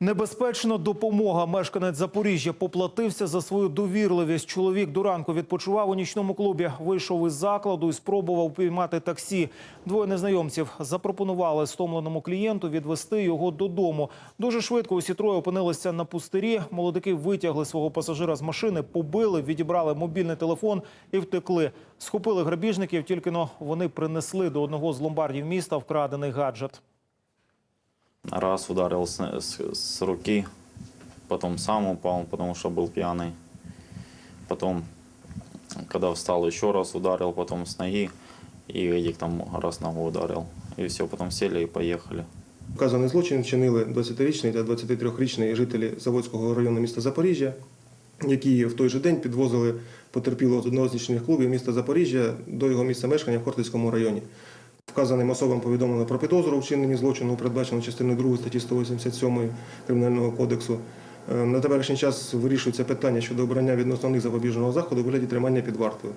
Небезпечна допомога. Мешканець Запоріжжя поплатився за свою довірливість. Чоловік до ранку відпочивав у нічному клубі. Вийшов із закладу і спробував піймати таксі. Двоє незнайомців запропонували стомленому клієнту відвести його додому. Дуже швидко усі троє опинилися на пустирі. Молодики витягли свого пасажира з машини, побили, відібрали мобільний телефон і втекли. Схопили грабіжників. Тільки но вони принесли до одного з ломбардів міста вкрадений гаджет. Раз ударил с, с- с руки, потом сам упал, потому что был пьяный. Потом, когда встал, еще раз ударил, потом с ноги. И этих там раз ногу ударил. И все, потом сели и поехали. Вказаний злочин вчинили 20-річний та 23-річний жителі Заводського району міста Запоріжжя, які в той же день підвозили потерпілого з одного з нічних клубів міста Запоріжжя до його місця мешкання в Хортицькому районі. Вказаним особам повідомлено про підозру вчиненні злочину, передбачено частиною 2 статті 187 Кримінального кодексу. Е, На теперішній час вирішується питання щодо обрання відносно них запобіжного заходу у вигляді тримання під вартою.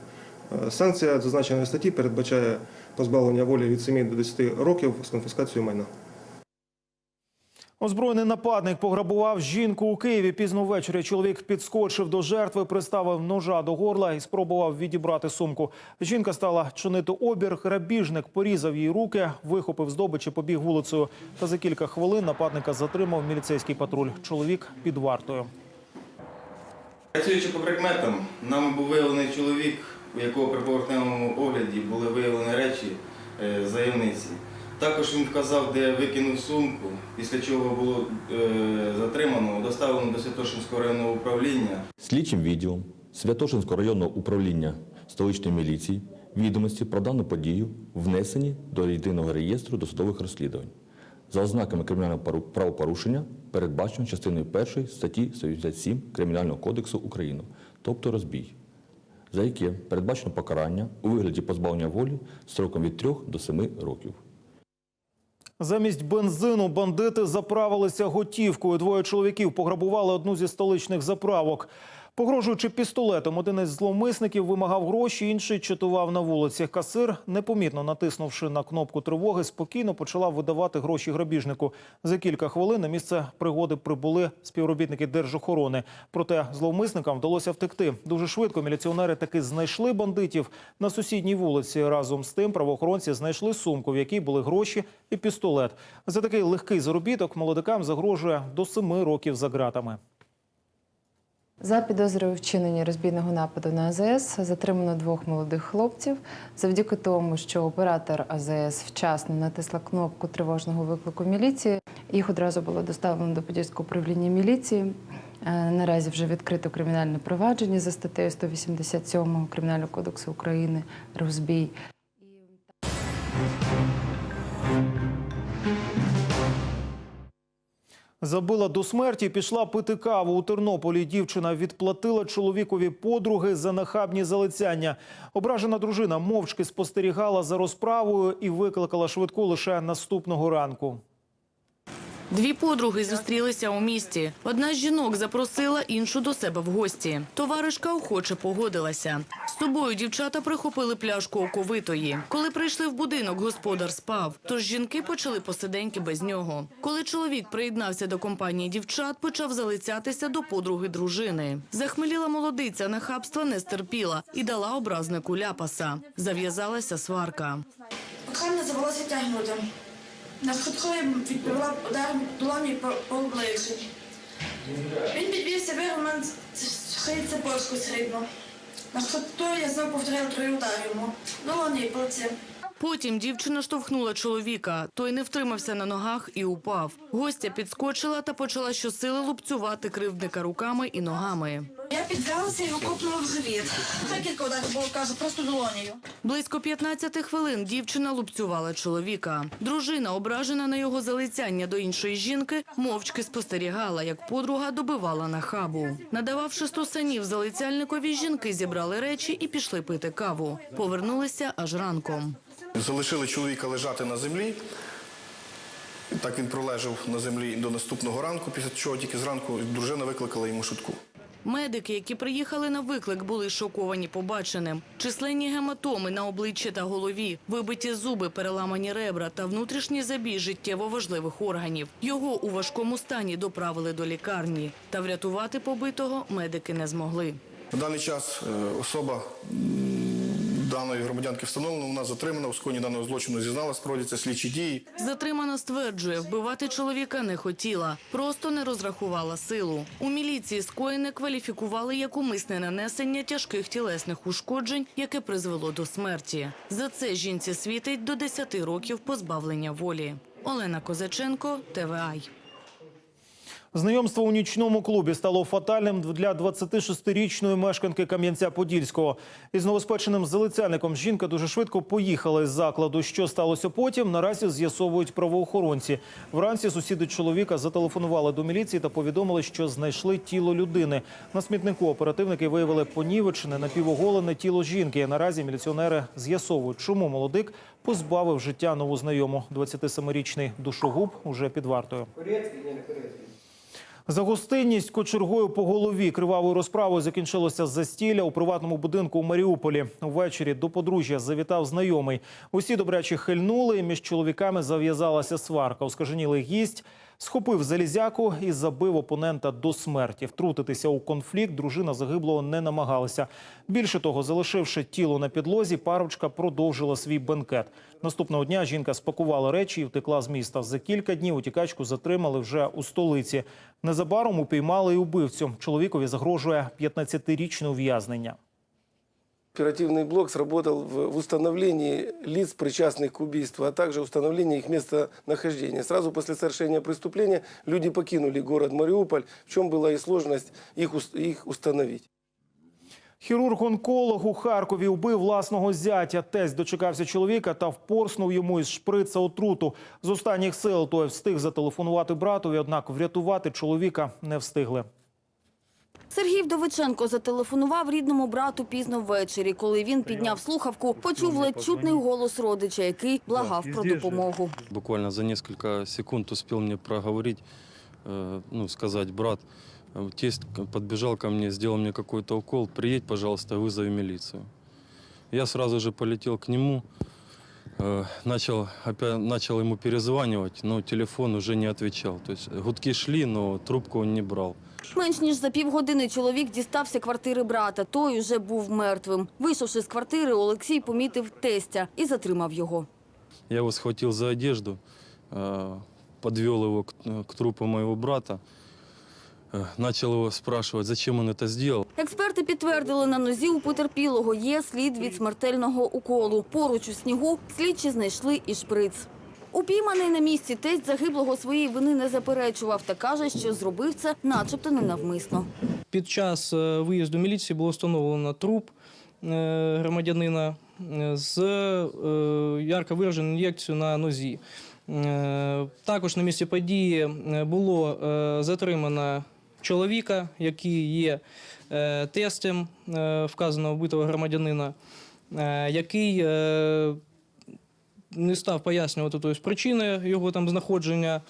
Е, Санкція зазначеної статті передбачає позбавлення волі від 7 до 10 років з конфіскацією майна. Озброєний нападник пограбував жінку у Києві. Пізно ввечері чоловік підскочив до жертви, приставив ножа до горла і спробував відібрати сумку. Жінка стала чинити обір. Грабіжник порізав їй руки, вихопив здобич і побіг вулицею. Та за кілька хвилин нападника затримав міліцейський патруль. Чоловік під вартою. Працюючи по прикметам, нами був виявлений чоловік, у якого при поверхневому огляді були виявлені речі е, заявниці. Також він вказав, де викинув сумку, після чого було е, затримано, доставлено до Святошинського районного управління. Слідчим відділом Святошинського районного управління столичної міліції відомості про дану подію внесені до єдиного реєстру досудових розслідувань. За ознаками кримінального правопорушення передбачено частиною 1 статті 187 Кримінального кодексу України, тобто розбій, за яке передбачено покарання у вигляді позбавлення волі строком від 3 до 7 років. Замість бензину бандити заправилися готівкою. Двоє чоловіків пограбували одну зі столичних заправок. Погрожуючи пістолетом, один із зловмисників вимагав гроші, інший чатував на вулиці. Касир, непомітно натиснувши на кнопку тривоги, спокійно почала видавати гроші грабіжнику. За кілька хвилин на місце пригоди прибули співробітники держохорони. Проте зловмисникам вдалося втекти. Дуже швидко міліціонери таки знайшли бандитів на сусідній вулиці. Разом з тим правоохоронці знайшли сумку, в якій були гроші і пістолет. За такий легкий заробіток молодикам загрожує до семи років за ґратами. За підозрою вчинення розбійного нападу на АЗС затримано двох молодих хлопців. Завдяки тому, що оператор АЗС вчасно натисла кнопку тривожного виклику міліції, їх одразу було доставлено до Подільського управління міліції. Е, Наразі вже відкрито кримінальне провадження за статтею 187 Кримінального кодексу України розбій. Забила до смерті, пішла пити каву у Тернополі. Дівчина відплатила чоловікові подруги за нахабні залицяння. Ображена дружина мовчки спостерігала за розправою і викликала швидку лише наступного ранку. Дві подруги зустрілися у місті. Одна з жінок запросила іншу до себе в гості. Товаришка охоче погодилася. З собою дівчата прихопили пляшку оковитої. Коли прийшли в будинок, господар спав. Тож жінки почали посиденьки без нього. Коли чоловік приєднався до компанії дівчат, почав залицятися до подруги дружини. Захмеліла молодиця, нахабства не стерпіла і дала образнику ляпаса. Зав'язалася сварка. Кохання завелося тягнути. На швидкої відповіла ударом долоні по, обличчі. Він підвівся, у мене шиї цепочку срібну. На швидкої я знову повторила три удари йому. Долоні і по лиці. Потім дівчина штовхнула чоловіка. Той не втримався на ногах і упав. Гостя підскочила та почала щосили лупцювати кривдника руками і ногами. Підвелася і його копнула в живіт. Декілька ударів було, кажу, просто долонею. Близько 15 хвилин дівчина лупцювала чоловіка. Дружина, ображена на його залицяння до іншої жінки, мовчки спостерігала, як подруга добивала на хабу. Надававши стусанів залицяльникові, жінки зібрали речі і пішли пити каву. Повернулися аж ранком. Залишили чоловіка лежати на землі. Так він пролежав на землі до наступного ранку, після чого тільки зранку дружина викликала йому шутку. Медики, які приїхали на виклик, були шоковані побаченим. Численні гематоми на обличчі та голові, вибиті зуби, переламані ребра та внутрішній забій життєво важливих органів. Його у важкому стані доправили до лікарні. Та врятувати побитого медики не змогли. На даний час е, особа даної громадянки встановлена, вона затримана, у скоєнні даного злочину зізналась, проводяться слідчі дії. Затримана стверджує, вбивати чоловіка не хотіла, просто не розрахувала силу. У міліції скоєне кваліфікували як умисне нанесення тяжких тілесних ушкоджень, яке призвело до смерті. За це жінці світить до 10 років позбавлення волі. Олена Козаченко, ТВАЙ. Знайомство у нічному клубі стало фатальним для 26-річної мешканки Кам'янця-Подільського. Із новоспеченим залицяльником жінка дуже швидко поїхала із закладу. Що сталося потім, наразі з'ясовують правоохоронці. Вранці сусіди чоловіка зателефонували до міліції та повідомили, що знайшли тіло людини. На смітнику оперативники виявили понівечене напівоголене тіло жінки. Наразі міліціонери з'ясовують, чому молодик позбавив життя нову знайому. 27-річний душогуб уже під вартою. За гостинність кочергою по голові кривавою розправою закінчилося застілля у приватному будинку у Маріуполі. Увечері до подружжя завітав знайомий. Усі добрячі хильнули. і Між чоловіками зав'язалася сварка. Оскаженілий гість схопив залізяку і забив опонента до смерті. Втрутитися у конфлікт дружина загиблого не намагалася. Більше того, залишивши тіло на підлозі, парочка продовжила свій бенкет. Наступного дня жінка спакувала речі і втекла з міста. За кілька днів утікачку затримали вже у столиці. Незабаром упіймали і убивцю. Чоловікові загрожує 15-річне ув'язнення. Оперативный блок сработал в в установлении лиц, причастных к убийству, а также установлении их местонахождения. Сразу после совершения преступления люди покинули город Мариуполь, в чем была и сложность их, ус- их установить. Хірург-онколог у Харкові вбив власного зятя. Тесть дочекався чоловіка та впорснув йому із шприца отруту. З останніх сил той встиг зателефонувати братові, однак врятувати чоловіка не встигли. Сергій Вдовиченко зателефонував рідному брату пізно ввечері. Коли він підняв слухавку, почув ледь чутний голос родича, який благав про допомогу. Буквально за несколько секунд успел мне проговорить, э, ну, сказать, брат, э, тесть подбежал ко мне, сделал мне какой-то укол, приедь, пожалуйста, вызови милицию. Я сразу же полетел к нему, э, начал, опять, начал ему перезванивать, но телефон уже не отвечал. То есть гудки шли, но трубку он не брал. Менш ніж за півгодини чоловік дістався квартири брата. Той уже був мертвим. Вийшовши з квартири, Олексій помітив тестя і затримав його. Я его схватил за одежду, э, подвел его к, э, к трупу моего брата, э, начал его спрашивать, зачем он это сделал. Експерти підтвердили, на нозі у потерпілого є слід від смертельного уколу. Поруч у снігу слідчі знайшли і шприц. Упійманий на місці тесть загиблого своєї вини не заперечував та каже, що зробив це начебто ненавмисно. Під час е, виїзду міліції було встановлено труп е, громадянина е, з ярко вираженою ін'єкцією на нозі. Також на місці події було затримано чоловіка, який є тестем вказаного вбитого громадянина, який не став пояснювати тобто, причини його там знаходження.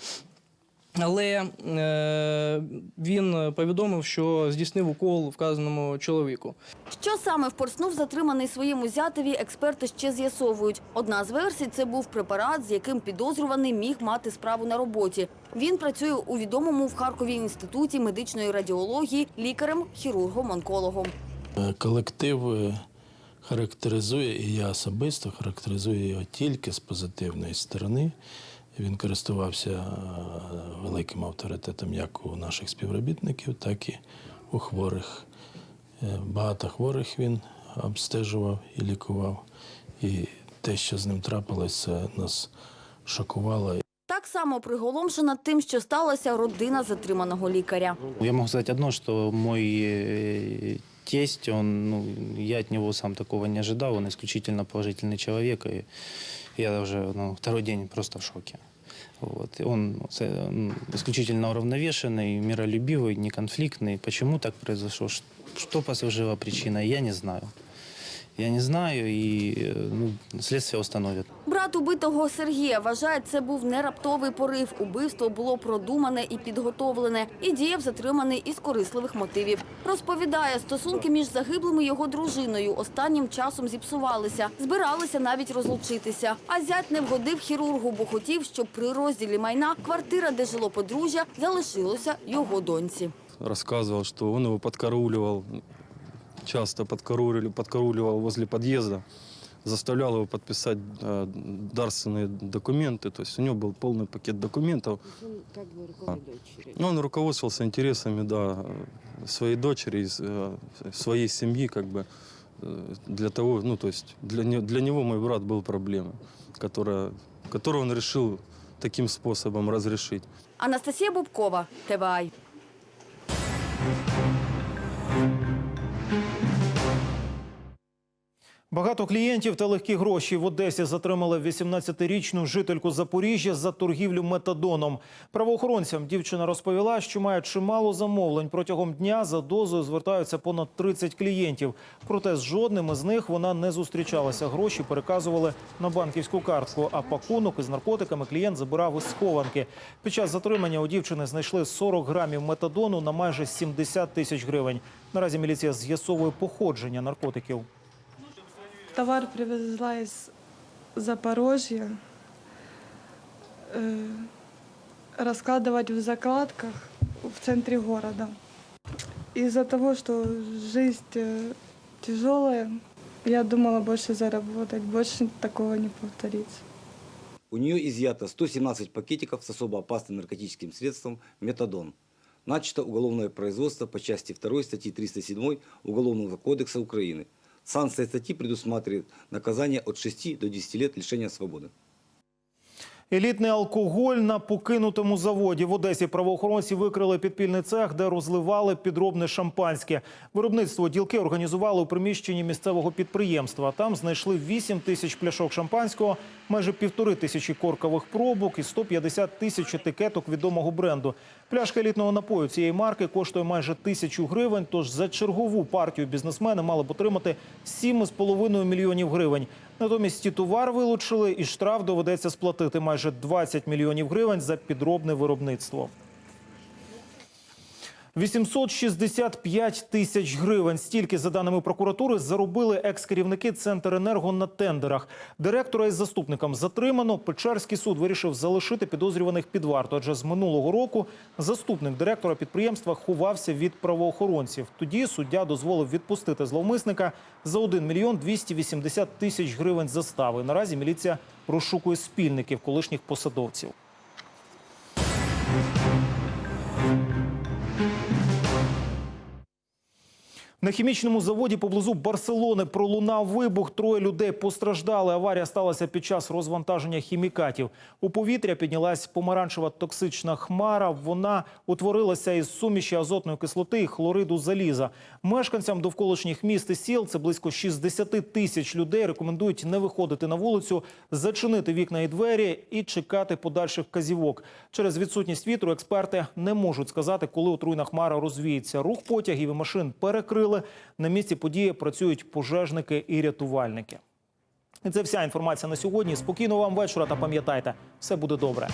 Але е, він повідомив, що здійснив укол вказаному чоловіку. Що саме впорснув затриманий своєму зятеві, експерти ще з'ясовують. Одна з версій – це був препарат, з яким підозрюваний міг мати справу на роботі. Він працює у відомому в Харкові інституті медичної радіології лікарем-хірургом-онкологом. Е, Колектив е, характеризує, і я особисто характеризую його тільки з позитивної сторони. Він користувався е, великим авторитетом як у наших співробітників, так і у хворих. Е, Багато хворих він обстежував і лікував. І те, що з ним трапилось, це нас шокувало Так само приголомшена тим, що сталося родина затриманого лікаря. Я могу сказать одно, мой э, тесть, он, ну, я от него сам такого не ожидал, он исключительно положительный человек, и я уже ну, второй день просто в шоке. Вот. И он, э, он исключительно уравновешенный, миролюбивый, неконфликтный. Почему так произошло, ш- что послужило причиной, я не знаю. я не знаю, и э, ну, следствие установит. Брат убитого Сергія вважає, це був не раптовий порив. Убивство було продумане і підготовлене, і діяв затриманий із корисливих мотивів. Розповідає, стосунки між загиблими його дружиною останнім часом зіпсувалися, збиралися навіть розлучитися. А зять не вгодив хірургу, бо хотів, щоб при розділі майна квартира, де жило подружжя, залишилося його доньці. Рассказывал, что он его подкарауливал, часто подкарауливал возле подъезда, заставлял его подписать э, дарственные документы. То есть у него был полный пакет документов. А. Ну, он руководствовался интересами да, своей дочери, из, э, своей семьи, как бы, э, для того, ну, то есть для, не- для него мой брат был проблемой, которая, которую он решил таким способом разрешить. Анастасія Бубкова, ТВА. Багато клієнтів та легкі гроші в Одесі затримали 18-річну жительку Запоріжжя за торгівлю метадоном. Правоохоронцям дівчина розповіла, що має чимало замовлень. Протягом дня за дозою звертаються понад 30 клієнтів. Проте з жодним із них вона не зустрічалася. Гроші переказували на банківську картку. А пакунок із наркотиками клієнт забирав із схованки. Під час затримання у дівчини знайшли 40 грамів метадону на майже 70 тисяч гривень. Наразі міліція з'ясовує походження наркотиків Товар привезла из Запорожья. Э, раскладывать в закладках в центре города. Из-за того, что жизнь э, тяжелая, я думала больше заработать, больше такого не повторится. У нее изъято 117 пакетиков с особо опасным наркотическим средством метадон. Начато уголовное производство по части 2 статьи 307 Уголовного кодекса Украины. Санкция статьи предусматривает наказание от 6 до 10 лет лишения свободы. Елітний алкоголь на покинутому заводі в Одесі правоохоронці викрили підпільний цех, де розливали підробне шампанське. Виробництво ділки організували у приміщенні місцевого підприємства. Там знайшли 8 тисяч пляшок шампанського, майже півтори тисячі коркових пробок і 150 тисяч етикеток відомого бренду. Пляшка елітного напою цієї марки коштує майже тисячу гривень. Тож за чергову партію бізнесмени мали б отримати 7,5 мільйонів гривень. Натомість товар вилучили, і штраф доведеться сплатити майже 20 мільйонів гривень за підробне виробництво. 865 тисяч гривень. Стільки, за даними прокуратури, заробили екс-керівники Центренерго на тендерах. Директора із заступником затримано. Печерський суд вирішив залишити підозрюваних під варту. Адже з минулого року заступник директора підприємства ховався від правоохоронців. Тоді суддя дозволив відпустити зловмисника за 1 мільйон 280 тисяч гривень застави. Наразі міліція розшукує спільників колишніх посадовців. На хімічному заводі поблизу Барселони пролунав вибух. Троє людей постраждали. Аварія сталася під час розвантаження хімікатів. У повітря піднялась помаранчева токсична хмара. Вона утворилася із суміші азотної кислоти і хлориду заліза. Мешканцям довколишніх міст і сіл, це близько 60 тисяч людей, рекомендують не виходити на вулицю, зачинити вікна і двері і чекати подальших вказівок. Через відсутність вітру експерти не можуть сказати, коли отруйна хмара розвіється. Рух потягів і машин перекрили. На місці події працюють пожежники і рятувальники. І це вся інформація на сьогодні. Спокійного вам вечора та пам'ятайте, все буде добре.